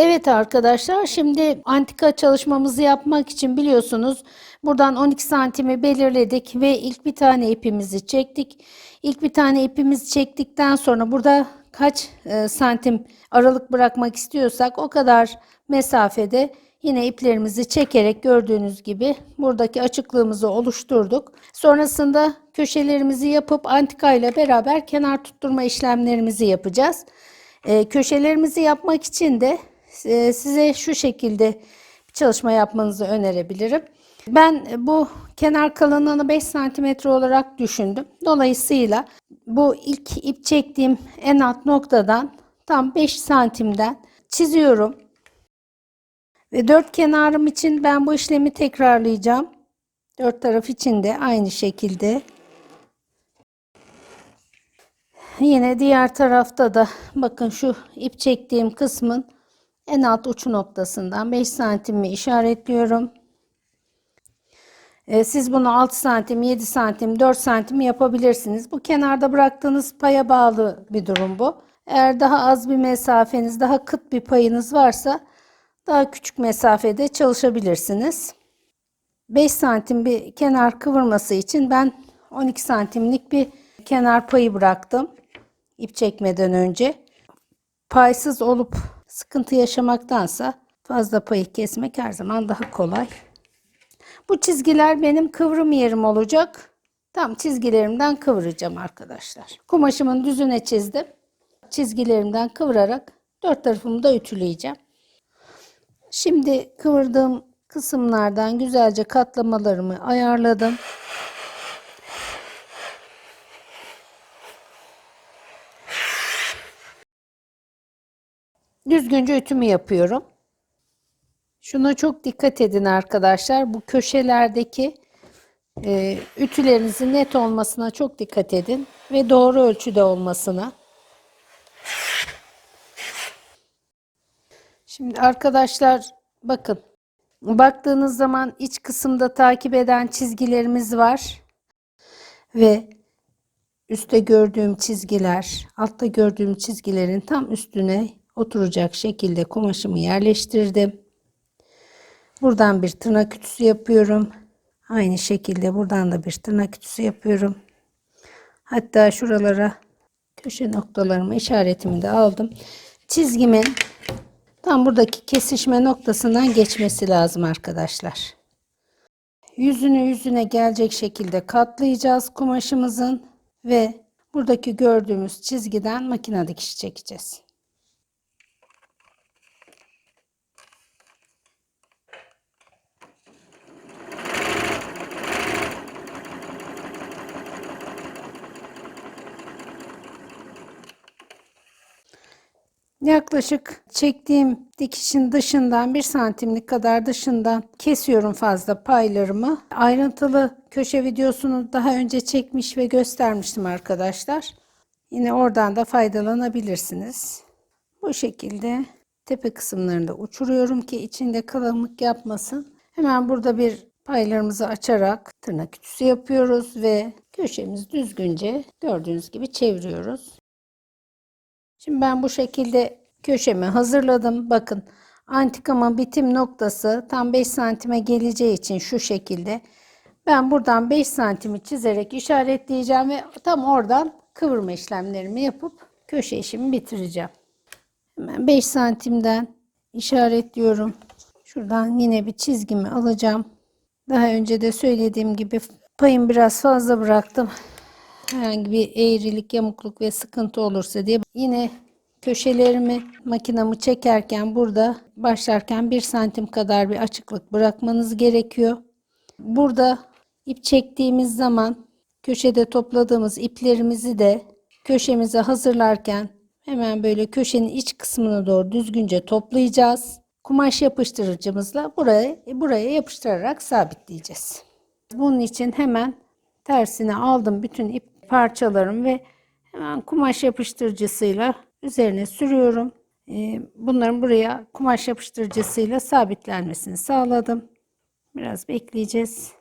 Evet arkadaşlar şimdi antika çalışmamızı yapmak için biliyorsunuz buradan 12 santimi belirledik ve ilk bir tane ipimizi çektik. İlk bir tane ipimizi çektikten sonra burada kaç e, santim aralık bırakmak istiyorsak o kadar mesafede yine iplerimizi çekerek gördüğünüz gibi buradaki açıklığımızı oluşturduk. Sonrasında köşelerimizi yapıp antika ile beraber kenar tutturma işlemlerimizi yapacağız. E, köşelerimizi yapmak için de size şu şekilde bir çalışma yapmanızı önerebilirim. Ben bu kenar kalınlığını 5 santimetre olarak düşündüm. Dolayısıyla bu ilk ip çektiğim en alt noktadan tam 5 santimden çiziyorum. Ve dört kenarım için ben bu işlemi tekrarlayacağım. Dört taraf için de aynı şekilde. Yine diğer tarafta da bakın şu ip çektiğim kısmın en alt uç noktasından 5 santimi işaretliyorum. Ee, Siz bunu 6 santim, 7 santim, 4 santim yapabilirsiniz. Bu kenarda bıraktığınız paya bağlı bir durum bu. Eğer daha az bir mesafeniz, daha kıt bir payınız varsa daha küçük mesafede çalışabilirsiniz. 5 santim bir kenar kıvırması için ben 12 santimlik bir kenar payı bıraktım. ip çekmeden önce. Paysız olup sıkıntı yaşamaktansa fazla payı kesmek her zaman daha kolay. Bu çizgiler benim kıvrım yerim olacak. Tam çizgilerimden kıvıracağım arkadaşlar. Kumaşımın düzüne çizdim. Çizgilerimden kıvırarak dört tarafımı da ütüleyeceğim. Şimdi kıvırdığım kısımlardan güzelce katlamalarımı ayarladım. Düzgünce ütümü yapıyorum. Şuna çok dikkat edin arkadaşlar. Bu köşelerdeki e, ütülerinizin net olmasına çok dikkat edin ve doğru ölçüde olmasına. Şimdi arkadaşlar bakın. Baktığınız zaman iç kısımda takip eden çizgilerimiz var. Ve üstte gördüğüm çizgiler, altta gördüğüm çizgilerin tam üstüne oturacak şekilde kumaşımı yerleştirdim. Buradan bir tırnak ütüsü yapıyorum. Aynı şekilde buradan da bir tırnak ütüsü yapıyorum. Hatta şuralara köşe noktalarıma işaretimi de aldım. Çizgimin tam buradaki kesişme noktasından geçmesi lazım arkadaşlar. Yüzünü yüzüne gelecek şekilde katlayacağız kumaşımızın ve buradaki gördüğümüz çizgiden makine dikişi çekeceğiz. Yaklaşık çektiğim dikişin dışından bir santimlik kadar dışından kesiyorum fazla paylarımı. Ayrıntılı köşe videosunu daha önce çekmiş ve göstermiştim arkadaşlar. Yine oradan da faydalanabilirsiniz. Bu şekilde tepe kısımlarını da uçuruyorum ki içinde kalınlık yapmasın. Hemen burada bir paylarımızı açarak tırnak ütüsü yapıyoruz ve köşemizi düzgünce gördüğünüz gibi çeviriyoruz. Şimdi ben bu şekilde köşemi hazırladım. Bakın antikamın bitim noktası tam 5 santime geleceği için şu şekilde. Ben buradan 5 santimi çizerek işaretleyeceğim ve tam oradan kıvırma işlemlerimi yapıp köşe işimi bitireceğim. Hemen 5 santimden işaretliyorum. Şuradan yine bir çizgimi alacağım. Daha önce de söylediğim gibi payım biraz fazla bıraktım herhangi bir eğrilik, yamukluk ve sıkıntı olursa diye yine köşelerimi makinamı çekerken burada başlarken bir santim kadar bir açıklık bırakmanız gerekiyor. Burada ip çektiğimiz zaman köşede topladığımız iplerimizi de köşemize hazırlarken hemen böyle köşenin iç kısmına doğru düzgünce toplayacağız. Kumaş yapıştırıcımızla buraya buraya yapıştırarak sabitleyeceğiz. Bunun için hemen tersine aldım bütün ip parçalarım ve hemen kumaş yapıştırıcısıyla üzerine sürüyorum. Ee, bunların buraya kumaş yapıştırıcısıyla sabitlenmesini sağladım. Biraz bekleyeceğiz.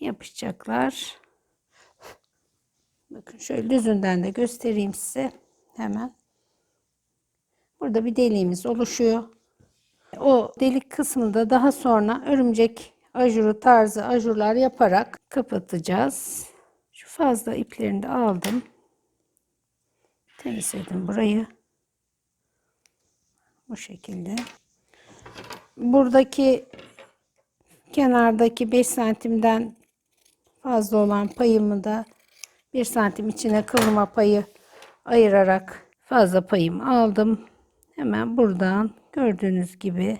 Yapışacaklar. Bakın şöyle düzünden de göstereyim size. Hemen. Burada bir deliğimiz oluşuyor. O delik kısmında daha sonra örümcek ajuru tarzı ajurlar yaparak kapatacağız. Fazla iplerini de aldım. Temizledim burayı. Bu şekilde. Buradaki kenardaki 5 santimden fazla olan payımı da 1 santim içine kıvrıma payı ayırarak fazla payımı aldım. Hemen buradan gördüğünüz gibi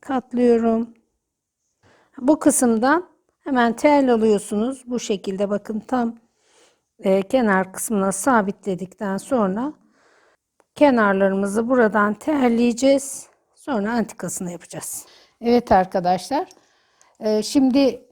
katlıyorum. Bu kısımdan hemen tel alıyorsunuz. Bu şekilde bakın tam e, kenar kısmına sabitledikten sonra kenarlarımızı buradan terleyeceğiz. Sonra antikasını yapacağız. Evet arkadaşlar. e, şimdi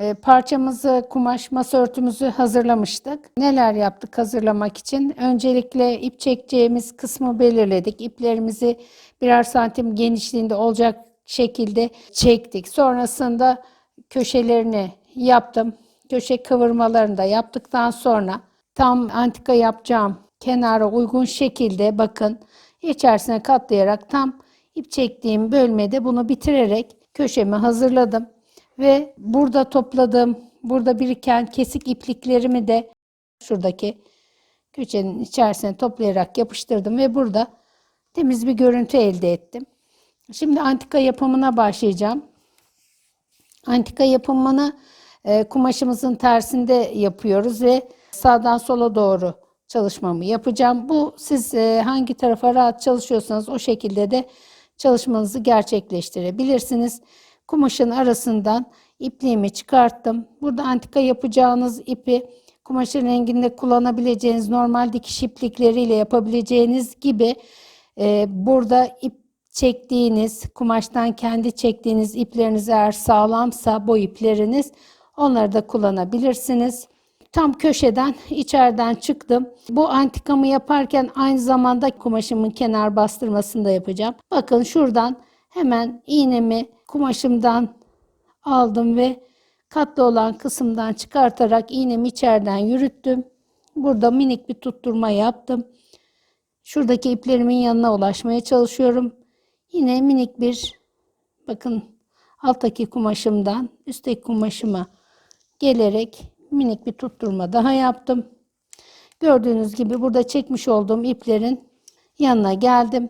e, parçamızı, kumaş masa örtümüzü hazırlamıştık. Neler yaptık hazırlamak için? Öncelikle ip çekeceğimiz kısmı belirledik. İplerimizi birer santim genişliğinde olacak şekilde çektik. Sonrasında köşelerini yaptım. Köşe kıvırmalarını da yaptıktan sonra tam antika yapacağım kenara uygun şekilde bakın içerisine katlayarak tam ip çektiğim bölmede bunu bitirerek köşemi hazırladım. Ve burada topladığım, burada biriken kesik ipliklerimi de şuradaki köşenin içerisine toplayarak yapıştırdım ve burada temiz bir görüntü elde ettim. Şimdi antika yapımına başlayacağım. Antika yapımını e, kumaşımızın tersinde yapıyoruz ve sağdan sola doğru çalışmamı yapacağım. Bu siz e, hangi tarafa rahat çalışıyorsanız o şekilde de çalışmanızı gerçekleştirebilirsiniz. Kumaşın arasından ipliğimi çıkarttım. Burada antika yapacağınız ipi kumaşın renginde kullanabileceğiniz normal dikiş iplikleriyle yapabileceğiniz gibi e, burada ip çektiğiniz kumaştan kendi çektiğiniz ipleriniz eğer sağlamsa bu ipleriniz onları da kullanabilirsiniz. Tam köşeden içeriden çıktım. Bu antikamı yaparken aynı zamanda kumaşımın kenar bastırmasını da yapacağım. Bakın şuradan hemen iğnemi kumaşımdan aldım ve katlı olan kısımdan çıkartarak iğnemi içeriden yürüttüm. Burada minik bir tutturma yaptım. Şuradaki iplerimin yanına ulaşmaya çalışıyorum. Yine minik bir bakın alttaki kumaşımdan üstteki kumaşıma gelerek minik bir tutturma daha yaptım. Gördüğünüz gibi burada çekmiş olduğum iplerin yanına geldim.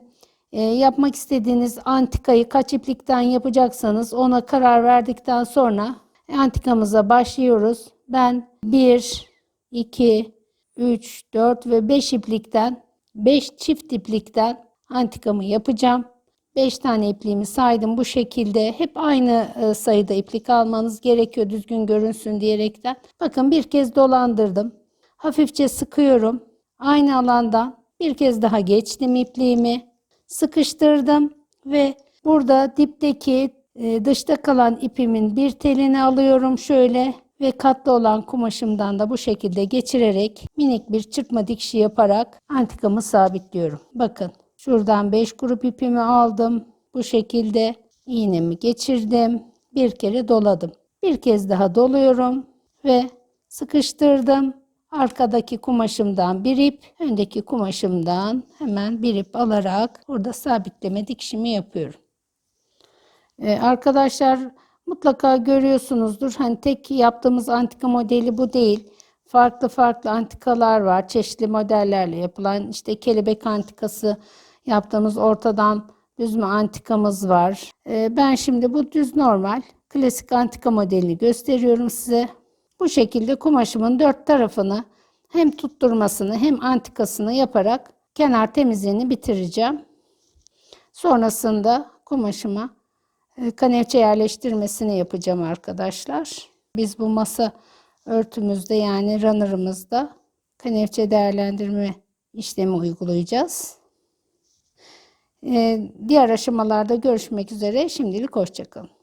E, yapmak istediğiniz antikayı kaç iplikten yapacaksanız ona karar verdikten sonra antikamıza başlıyoruz. Ben 1, 2, 3, 4 ve 5 iplikten 5 çift iplikten antikamı yapacağım. 5 tane ipliğimi saydım bu şekilde. Hep aynı e, sayıda iplik almanız gerekiyor düzgün görünsün diyerekten. Bakın bir kez dolandırdım. Hafifçe sıkıyorum. Aynı alandan bir kez daha geçtim ipliğimi. Sıkıştırdım ve burada dipteki e, dışta kalan ipimin bir telini alıyorum şöyle ve katlı olan kumaşımdan da bu şekilde geçirerek minik bir çırpma dikişi yaparak antikamı sabitliyorum. Bakın Şuradan 5 grup ipimi aldım. Bu şekilde iğnemi geçirdim. Bir kere doladım. Bir kez daha doluyorum ve sıkıştırdım. Arkadaki kumaşımdan bir ip, öndeki kumaşımdan hemen bir ip alarak burada sabitleme dikişimi yapıyorum. Ee, arkadaşlar mutlaka görüyorsunuzdur. Hani tek yaptığımız antika modeli bu değil. Farklı farklı antikalar var. Çeşitli modellerle yapılan işte kelebek antikası yaptığımız ortadan düzme antikamız var. Ee, ben şimdi bu düz normal klasik antika modelini gösteriyorum size. Bu şekilde kumaşımın dört tarafını hem tutturmasını hem antikasını yaparak kenar temizliğini bitireceğim. Sonrasında kumaşıma e, kanevçe yerleştirmesini yapacağım arkadaşlar. Biz bu masa örtümüzde yani runner'ımızda kanevçe değerlendirme işlemi uygulayacağız. Ee, diğer aşamalarda görüşmek üzere. Şimdilik hoşçakalın.